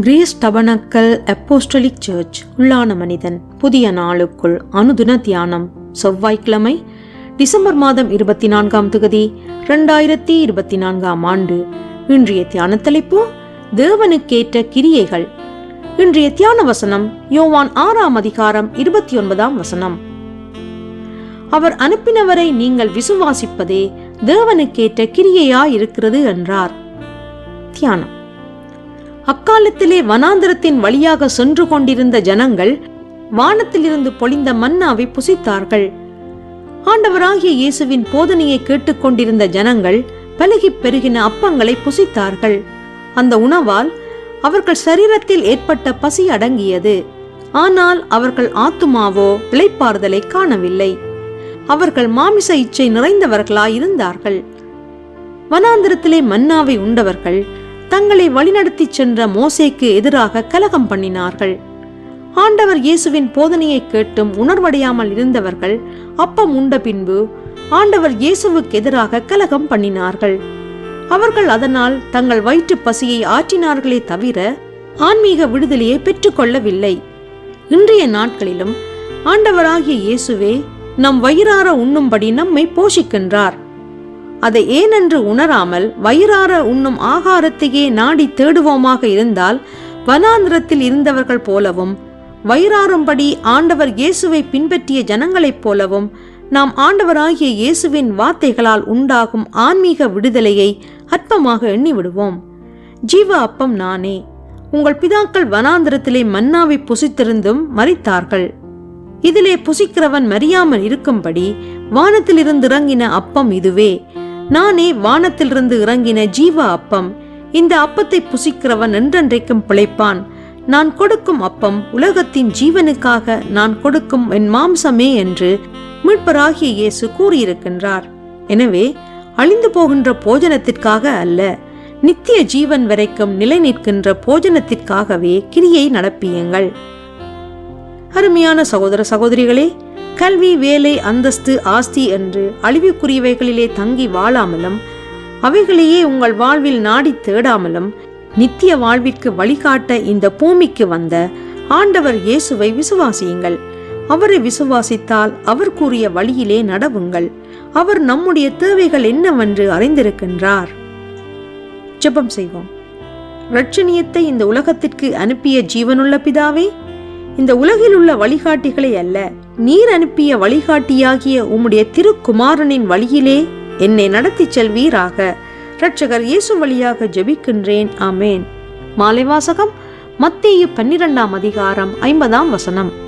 Greece tabernacle apostolic search உள்ளான மனிதன் புதிய நாளுக்குள் அனுதின தியானம் செவ்வாய்க்கிழமை டிசம்பர் மாதம் இருபத்தி நான்காம் தொகுதி இரண்டாயிரத்தி இருபத்தி நான்காம் ஆண்டு. இன்றைய தியான தலைப்பு தேவனுக்கேற்ற கிரியைகள். இன்றைய தியான வசனம் யோவான் ஆறாம் அதிகாரம் இருபத்தி ஒன்பதாம் வசனம். அவர் அனுப்பினவரை நீங்கள் விசுவாசிப்பதே தேவனுக்கேற்ற கிரியையா இருக்கிறது என்றார். தியானம். அக்காலத்திலே வனாந்திரத்தின் வழியாக சென்று கொண்டிருந்த ஜனங்கள் வானத்திலிருந்து பொழிந்த மன்னாவை புசித்தார்கள். ஆண்டவராகிய இயேசுவின் போதனையை கேட்டுக்கொண்டிருந்த ஜனங்கள் பலகி பெருகின அப்பங்களை புசித்தார்கள். அந்த உணவால் அவர்கள் சரீரத்தில் ஏற்பட்ட பசி அடங்கியது. ஆனால் அவர்கள் ஆத்துமாவோ இளைப்பாறுதலை காணவில்லை. அவர்கள் மாமிச இச்சை நிறைந்தவர்களாயிருந்தார்கள். வனாந்திரத்திலே மன்னாவை உண்டவர்கள் தங்களை வழிநடத்திச் சென்ற மோசேக்கு எதிராக கலகம் பண்ணினார்கள். ஆண்டவர் இயேசுவின் போதனையை கேட்டும் உணர்வடையாமல் இருந்தவர்கள் அப்பம் உண்ட பின்பு ஆண்டவர் இயேசுவுக்கு எதிராக கலகம் பண்ணினார்கள். அவர்கள் அதனால் தங்கள் வயிற்று பசியை ஆற்றினார்களே தவிர ஆன்மீக விடுதலையை பெற்றுக்கொள்ளவில்லை இன்றைய நாட்களிலும் ஆண்டவராகிய இயேசுவே நம் வயிறார உண்ணும்படி நம்மை போஷிக்கின்றார். அதை ஏனென்று உணராமல் வயிறார உண்ணும் ஆகாரத்தையே நாடி தேடுவோமாக இருந்தால் வனாந்திரத்தில் இருந்தவர்கள் போலவும் வயிறாறும்படி ஆண்டவர் இயேசுவை பின்பற்றிய ஜனங்களைப் போலவும் நாம் ஆண்டவராகிய இயேசுவின் வார்த்தைகளால் உண்டாகும் ஆன்மீக விடுதலையை அற்பமாக எண்ணிவிடுவோம். ஜீவ அப்பம் நானே உங்கள் பிதாக்கள் வனாந்திரத்திலே மன்னாவை புசித்திருந்தும் மறித்தார்கள் இதிலே புசிக்கிறவன் மறியாமல் இருக்கும்படி வானத்திலிருந்து இறங்கின அப்பம் இதுவே. நானே வானத்திலிருந்து இறங்கின ஜீவ அப்பம். இந்த அப்பத்தை புசிக்கிறவன் என்றென்றைக்கும் பிழைப்பான். நான் கொடுக்கும் அப்பம் உலகத்தின் ஜீவனுக்காக நான் கொடுக்கும் என் மாம்சமே என்று மீட்பராகிய இயேசு கூறியிருக்கின்றார். எனவே அழிந்து போகின்ற போஜனத்திற்காக அல்ல நித்திய ஜீவன் வரைக்கும் நிலை நிற்கின்ற போஜனத்திற்காகவே கிரியை நடப்பியுங்கள். அருமையான சகோதர சகோதரிகளே கல்வி வேலை அந்தஸ்து ஆஸ்தி என்று அழிவுக்குரியவைகளிலே தங்கி வாழாமலும் அவைகளையே உங்கள் வாழ்வில் நாடி தேடாமலும் நித்திய வாழ்விற்கு வழிகாட்ட இந்த பூமிக்கு வந்த ஆண்டவர் இயேசுவை விசுவாசியுங்கள். அவரை விசுவாசித்தால் அவர் கூறிய வழியிலே நடவுங்கள். அவர் நம்முடைய தேவைகள் என்னவென்று அறிந்திருக்கின்றார். ஜெபம் செய்வோம். ரட்சணியத்தை இந்த உலகத்திற்கு அனுப்பிய ஜீவனுள்ள பிதாவே இந்த உலகில் உள்ள வழிகாட்டிகளை அல்ல நீர் அனுப்பிய வழிகாட்டியாகிய உம்முடைய திருக்குமாரனின் வழியிலே என்னை நடத்திச் செல்வீராக. இரட்சகர் இயேசு வழியாக ஜெபிக்கின்றேன். ஆமேன். மாலை வாசகம் பன்னிரெண்டாம் அதிகாரம் ஐம்பதாம் வசனம்.